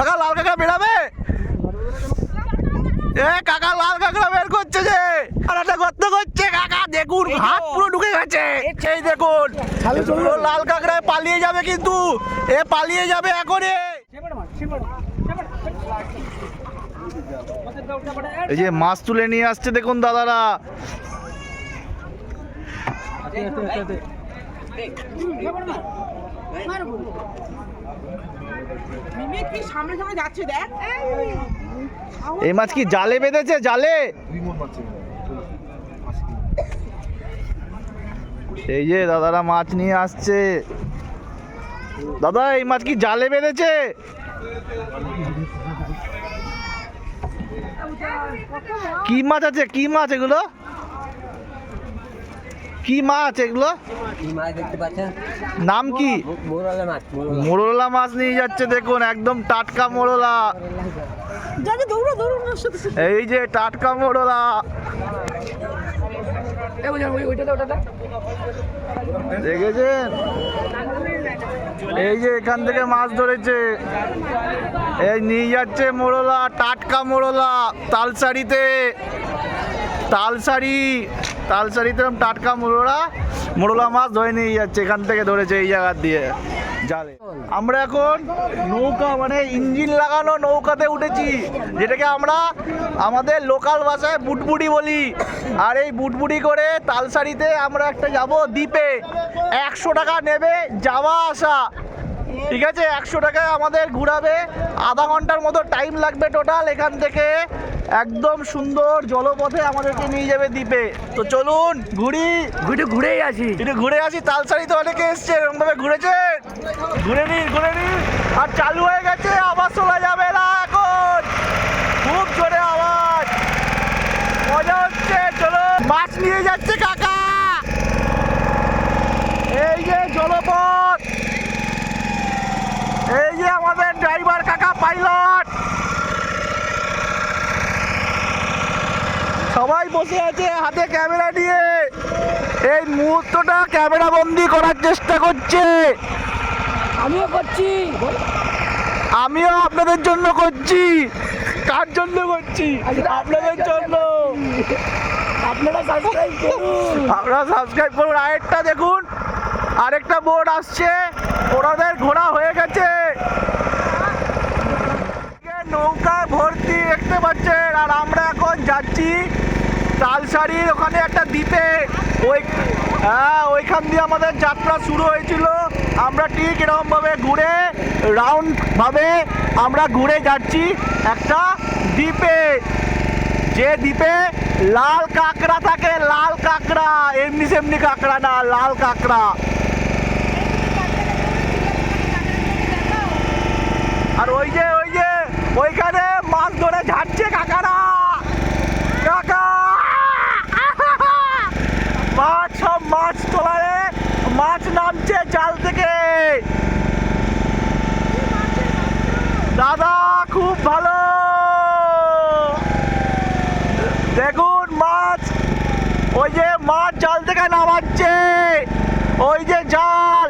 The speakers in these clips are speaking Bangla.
কাকা লাল কাঁকড়া বেরাবে? এ কাকা লাল কাঁকড়া বের করছে যে। একটা গর্ত করছে কাকা, দেখুন, হাত পুরো ঢুকে গেছে। এই দেখুন, ও লাল কাঁকড়ায় পালিয়ে যাবে কিন্তু, এ পালিয়ে যাবে এখনই এই যে মাছ তুলে নিয়ে আসছে দেখুন দাদারা। এই মাছ কি জালে বেঁধেছে? জালে? এই যে দাদারা মাছ নিয়ে আসছে। দাদা, এই মাছ কি জালে বেঁধেছে? কি মাছ আছে? কি মাছ এগুলো? কি মাছ এগুলো? কি মাছ দেখতে পাচ্ছেন? নাম কি? মোরলা মাছ মোরলা। মোরলা মাছ নিয়ে যাচ্ছে দেখুন একদম টাটকা মোরলা। এই যে টাটকা মোরলা। দেখেছেন? এই যে এখান থেকে মাছ ধরেছে। এই নিয়ে যাচ্ছে মোরলা টাটকা মোরলা তালসারিতে। তালসারি। তালসারিতে টাটকা মোরলা মোরলা মাছ ধরে নিয়ে যাচ্ছে, এখান থেকে ধরেছে এই জায়গা দিয়ে। জালে। আমরা এখন নৌকা মানে ইঞ্জিন লাগানো নৌকাতে উঠেছি, যেটাকে আমরা আমাদের লোকাল ভাষায় বুটবুড়ি বলি। আর এই বুটবুড়ি করে তালসারিতে আমরা একটা যাব দ্বীপে। একশো টাকা নেবে যাওয়া আসা। ঠিক আছে? একশো টাকায় আমাদের ঘুরাবে। আধা ঘণ্টার মতো টাইম লাগবে টোটাল এখান থেকে। একদম সুন্দর জলপথে আমাদেরকে নিয়ে যাবে দ্বীপে। তো চলুন ঘুরি। ঘুরে ঘুরেই আছি একটু ঘুরে আসি তালসারি তো অনেকে এসছে এরকমভাবে ঘুরেছে ঘুরে নিন ঘুরে নিন। আর চালু হয়ে গেছে আবার চলে যাবে না এখন। খুব জোরে আওয়াজ। মজা হচ্ছে চলো মাছ নিয়ে যাচ্ছে কাকা। এই যে জলপথ। এই যে আমাদের ড্রাইভার কাকা পাইলট। বসে আছে হাতে ক্যামেরা নিয়ে। এই মুহূর্তটা ক্যামেরা বন্দি করার চেষ্টা করছে। আমিও করছি। আমিও আপনাদের জন্য করছি। কার জন্য করছি? আপনাদের জন্য। আপনারা সাবস্ক্রাইব করুন। আপনারা সাবস্ক্রাইব করুন। আরেকটা দেখুন। আরেকটা বোর্ড আসছে। ওনাদের ঘোড়া হয়ে গেছে। নৌকা ভর্তি দেখতে পাচ্ছেন? আর আমরা এখন যাচ্ছি তালসারির ওখানে একটা দ্বীপে ওই হ্যাঁ ওইখান দিয়ে আমাদের যাত্রা শুরু হয়েছিল। আমরা ঠিক এরকমভাবে ঘুরে, রাউন্ডভাবে আমরা ঘুরে যাচ্ছি একটা দ্বীপে। যে দ্বীপে লাল কাঁকড়া থাকে, লাল কাঁকড়া, এমনি সেমনি কাঁকড়া না, লাল কাঁকড়া। আর ওই যে ওই যে, ওইখানে মাছ ধরে ঝাড়ছে কাকারা কাকা মাছ সব মাছ তোলারে মাছ নামছে জাল থেকে। দাদা, খুব ভালো। দেখুন মাছ, ওই যে মাছ জাল থেকে নামাচ্ছে। ওই যে জাল,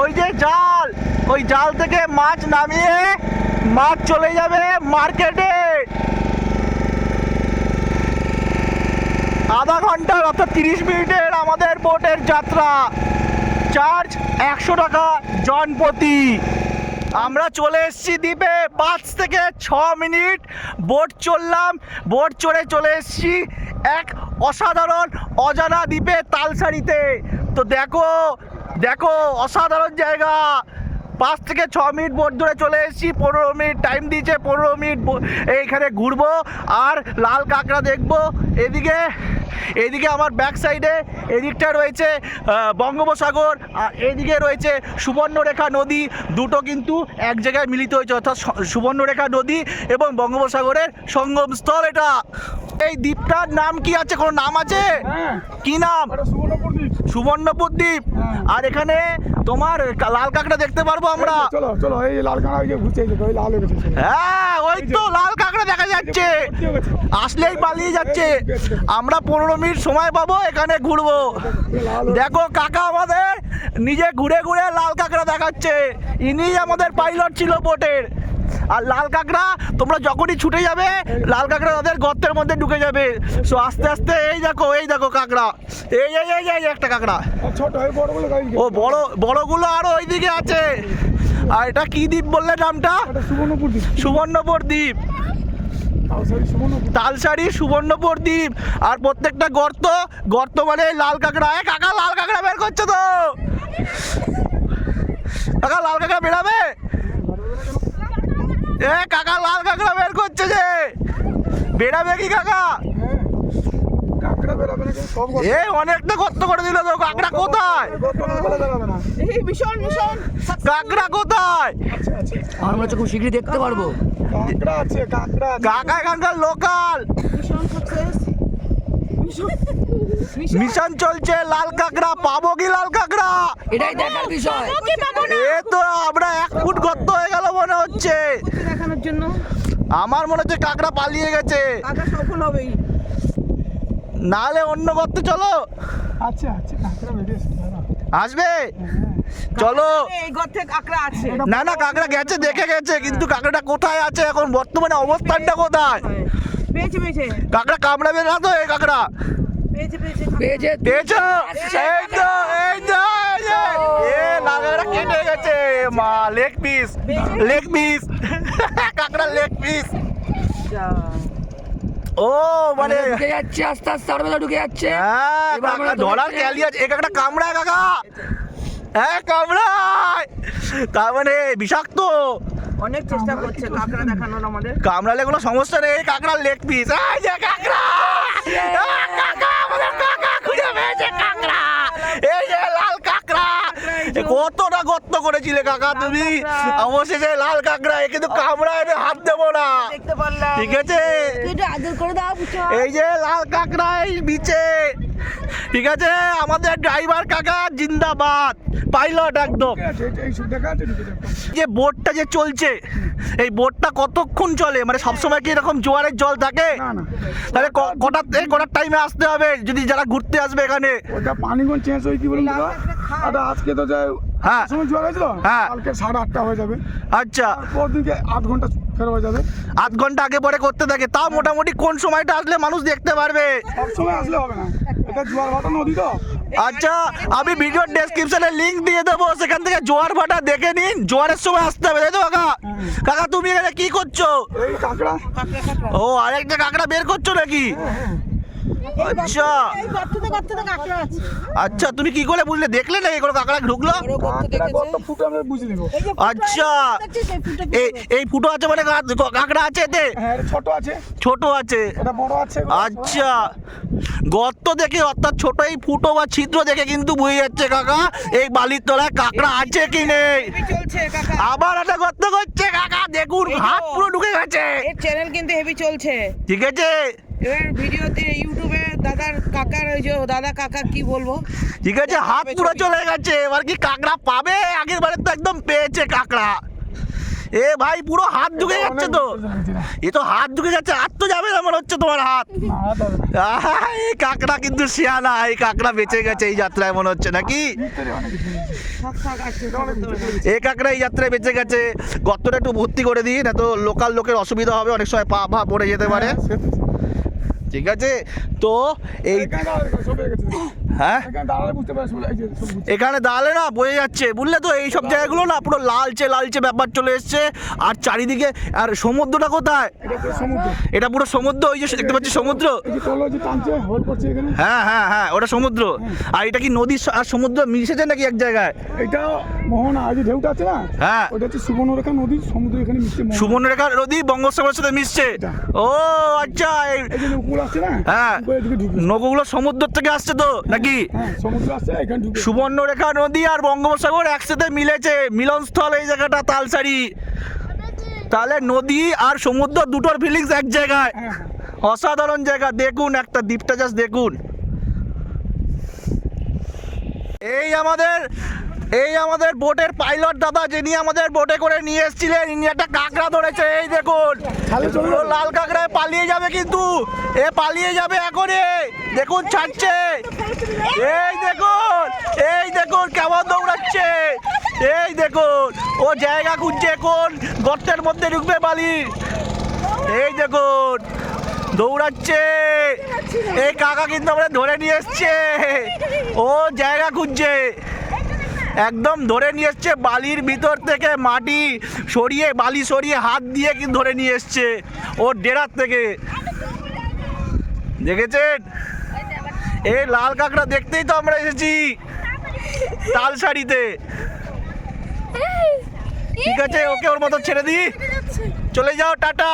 ওই যে জাল, ওই জাল থেকে মাছ নামিয়ে মাছ চলে যাবে মার্কেটে। আধা ঘণ্টার অর্থাৎ তিরিশ মিনিটের আমাদের বোটের যাত্রা। চার্জ একশো টাকা জনপ্রতি। আমরা চলে এসেছি দ্বীপে। পাঁচ থেকে ছ মিনিট বোট চললাম বোট চড়ে চলে এসেছি এক অসাধারণ অজানা দ্বীপে তালসারিতে। তো দেখো দেখো, অসাধারণ জায়গা। পাঁচ থেকে ছ মিনিট বোট ধরে চলে এসেছি। পনেরো মিনিট টাইম দিয়েছে, পনেরো মিনিট এইখানে ঘুরবো। আর লাল কাঁকড়া দেখব। এদিকে এদিকে আমার ব্যাক সাইডে এদিকটা রয়েছে বঙ্গোপসাগর, আর এদিকে রয়েছে সুবর্ণরেখা নদী। দুটো কিন্তু এক জায়গায় মিলিত হয়েছে, অর্থাৎ সুবর্ণরেখা নদী এবং বঙ্গোপসাগরের সঙ্গমস্থল এটা। এই দ্বীপটার নাম কি আছে? কোনো নাম আছে? কি নাম? সুবর্ণপুর দ্বীপ আর এখানে তোমার লাল কাঁকড়া দেখতে পারব আমরা। চলো চলো এই লাল কাঁকড়া ওই যে ঘুরছে ওই লাল হয়ে গেছে হ্যাঁ ওই তো লাল কাঁকড়া দেখা যাচ্ছে। হয়ে। আসলেই পালিয়ে যাচ্ছে। আমরা পনেরো মিনিট সময় পাবো এখানে ঘুরবো। দেখো কাকা আমাদের নিজে ঘুরে ঘুরে লাল কাঁকড়া দেখাচ্ছে। ইনি আমাদের পাইলট ছিল বোটের আর লাল কাঁকড়া তোমরা যখনই ছুটে যাবে লাল কাঁকড়া তাদের গর্তের মধ্যে ঢুকে যাবে। সো আস্তে আস্তে এই দেখো এই দেখো কাঁকড়া। এই এই এই এই একটা কাঁকড়া। ও বড় বড়গুলো আরও ওইদিকে আছে। আর এটা কি দ্বীপ বললে নামটা? এটা সুবর্ণপুর দ্বীপ। সুবর্ণপুর দ্বীপ। সুবর্ণপুর। তালসারি সুবর্ণপুর দ্বীপ। আর প্রত্যেকটা গর্ত গর্ত মানে লাল কাঁকড়া। এ কাকা লাল কাঁকড়া বের করছে তো? কাকা লাল কাঁকড়া বেরাবে? এ কাকা লাল কাঁকড়া বের করছে যে। বেরাবে কি কাকা? অনেকটা গর্ত করে দিল তো। কাঁকড়া কোথায়? এই ভীষণ ভীষণ কাঁকড়া কোথায়? আচ্ছা আচ্ছা। আমার হচ্ছে খুব শীঘ্রই দেখতে পারব। কাঁকড়া আছে কাঁকড়া কাকা এখানকার লোকাল। ভীষণ ভীষণ ভীষণ মিশন চলছে লাল কাঁকড়া। পাবো কি লাল কাঁকড়া? এটাই দেখার বিষয়। কি পাবো না? এ তো আমরা এক ফুট গর্ত হয়ে গেল মনে হচ্ছে দেখানোর জন্য। আমার মনে হচ্ছে কাঁকড়া পালিয়ে গেছে। কাকা সফল হবেই। নাহলে অন্য গর্তে চলো। আচ্ছা আচ্ছা কাঁকড়া বেরিয়েছে আসবে? চলো। এই গর্তে কাকড়া আছে। না না কাঁকড়া গেছে দেখে গেছে কিন্তু কাঁকড়াটা কোথায় আছে এখন? বর্তমানে অবস্থানটা কোথায়? পেয়েছে। পেয়েছে কাঁকড়া কামড়াবে না তো এই কাঁকড়া। পেয়েছে পেয়েছে কেটে গেছে। মা লেগ পিস লেগ পিস কাঁকড়া লেগ পিস ও মানে ঢুকে যাচ্ছে আস্তে আস্তে আরও ঢুকে যাচ্ছে। হ্যাঁ এবার আমরা কাকা ধরার ক্যালি আছে। এক একটা কামড়ায় কাকা। হ্যাঁ কামড়ায়। তার মানে বিষাক্ত। অনেক চেষ্টা করছে কাকড়া দেখানোর আমাদের। কামড়ালে কোনো সমস্যা নেই কাঁকড়ার লেগ পিস এই যে কাঁকড়া! কাকা আমাদের কাকা খুঁজে পেয়েছে কাঁকড়া। এই যে লাল কাঁকড়া। কতটা গর্ত করেছিলে কাকা তুমি? অবশেষে লাল কাঁকড়া এ কিন্তু কামড়ায় আমি হাত দেবো না। ঠিক আছে? এই যে লাল কাঁকড়া এই বিচে ঠিক আছে? আমাদের ড্রাইভার কাকা জিন্দাবাদ। পাইলট একদম। যে বোটটা যে চলছে এই বোটটা কতক্ষণ চলে? মানে সবসময় কি এরকম জোয়ারের জল থাকে? না না। তাহলে ক- কটা এই কটার টাইমে আসতে হবে? যদি যারা ঘুরতে আসবে এখানে। ওটা পানিগঞ্জ চেঞ্জ হয়ে কি বলুন আজকে তো যায় হ্যাঁ। সময় জোয়ার হয়েছিল? হ্যাঁ। কালকে সাড়ে আটটা হয়ে যাবে। আচ্ছা। পর দিনকে আট ঘণ্টা ফের হয়ে যাবে। আধ ঘণ্টা আগে পরে করতে থাকে। তাও মোটামুটি কোন সময়টা আসলে মানুষ দেখতে পারবে? সব সময় আসলে হবে না। আচ্ছা আমি ভিডিওর ডেসক্রিপশনে লিংক দিয়ে দেবো সেখান থেকে জোয়ার ভাটা দেখে নিন জোয়ারের সময় আসতে হবে তাই তো কাকা? কাকা তুমি এখানে কি করছ? ও আরেকটা কাঁকড়া বের করছ নাকি? আচ্ছা। আচ্ছা তুমি কি করে বুঝলে? দেখলে না কোনো কাঁকড়া ঢুকলো? আচ্ছা। এই ফুটো আছে মানে কাঁকড়া আছে এতে? হ্যাঁ ছোট আছে। ছোট আছে। এটা বড় আছে আচ্ছা। গর্ত দেখে অর্থাৎ ছোট এই ফুটো বা ছিদ্র দেখে কিন্তু বুঝে যাচ্ছে কাকা এই বালির তলায় কাঁকড়া আছে কি নেই? হেভি চলছে কাকা। আবার একটা গর্ত করছে কাকা দেখুন এই তো। হাত ঢুকে এর চ্যানেল কিন্তু হেভি চলছে। ঠিক আছে। এবার ভিডিওতে ইউটিউবে দাদার কাকা ওই যে দাদা কাকা কি বলব? ঠিক আছে হাত পুরো চলে গেছে। এবার কি কাকড়া পাবে? আগের বারে তো একদম পেয়েছে কাঁকড়া। এ ভাই পুরো হাত ঢুকে যাচ্ছে তো। এ তো হাত ঢুকে যাচ্ছে হাত তো যাবে না মনে হচ্ছে তোমার হাত। এই কাঁকড়া কিন্তু শিয়ানা এই কাঁকড়া বেঁচে গেছে এই যাত্রায় মনে হচ্ছে নাকি? এ এই কাঁকড়া এই যাত্রায় বেঁচে গেছে। গর্তটা একটু ভর্তি করে দিই না তো লোকাল লোকের অসুবিধা হবে অনেক সময় পা ভা পড়ে যেতে পারে। হ্যাঁ, ঠিক আছে? তো এই এখানে হ্যাঁ এখানে দাঁড়ালে না বোঝা যাচ্ছে বুঝলে তো? এই সব জায়গাগুলো না পুরো লালচে লালচে ব্যাপার চলে এসছে। আর চারিদিকে আর সমুদ্রটা কোথায়? এটা পুরো সমুদ্র। ওই যে দেখতে পাচ্ছি সমুদ্র। হ্যাঁ হ্যাঁ হ্যাঁ ওটা সমুদ্র। আর এটা কি নদী আর সমুদ্র মিশেছে নাকি এক জায়গায়? এটা মোহনা যে ঢেউটা আছে না? হ্যাঁ। ওটা হচ্ছে সুবর্ণরেখা নদী সমুদ্র এখানে মিশছে সুবর্ণরেখা নদী বঙ্গোপসাগরের সাথে মিশছে। ও আচ্ছা হ্যাঁ নৌকোগুলো সমুদ্র থেকে আসছে তো নাকি? হ্যাঁ সুবর্ণরেখা নদী আর বঙ্গোপসাগর একসাথে মিলেছে মিলনস্থল এই জায়গাটা তালসারি। তাহলে নদী আর সমুদ্র দুটোর ফিলিংস এক জায়গায়। হ্যাঁ অসাধারণ জায়গা দেখুন একটা দ্বীপটা জাস্ট দেখুন। এই আমাদের এই আমাদের বোটের পাইলট দাদা, যিনি আমাদের বোটে করে নিয়ে এসেছিলেন, ইনি একটা কাঁকড়া ধরেছে, এই দেখুন। লাল কাঁকড়ায় পালিয়ে যাবে কিন্তু, এ পালিয়ে যাবে এখনই দেখুন, ছাড়ছে। এই দেখুন এই দেখুন, কেমন দৌড়াচ্ছে। এই দেখুন, ও জায়গা খুঁজছে কোন গর্তের মধ্যে ঢুকবে বালি। এই দেখুন, দৌড়াচ্ছে। এই কাকা কিন্তু আমরা ধরে নিয়ে এসছে। ও জায়গা খুঁজছে। একদম ধরে নিয়ে এসছে বালির ভিতর থেকে মাটি সরিয়ে বালি সরিয়ে হাত দিয়ে কিন্তু ধরে নিয়ে এসছে ওর ডেরার থেকে দেখেছেন এই লাল কাঁকড়া দেখতেই তো আমরা এসেছি তাল শাড়িতে ঠিক আছে ওকে ওর মতো ছেড়ে দিই চলে যাও টাটা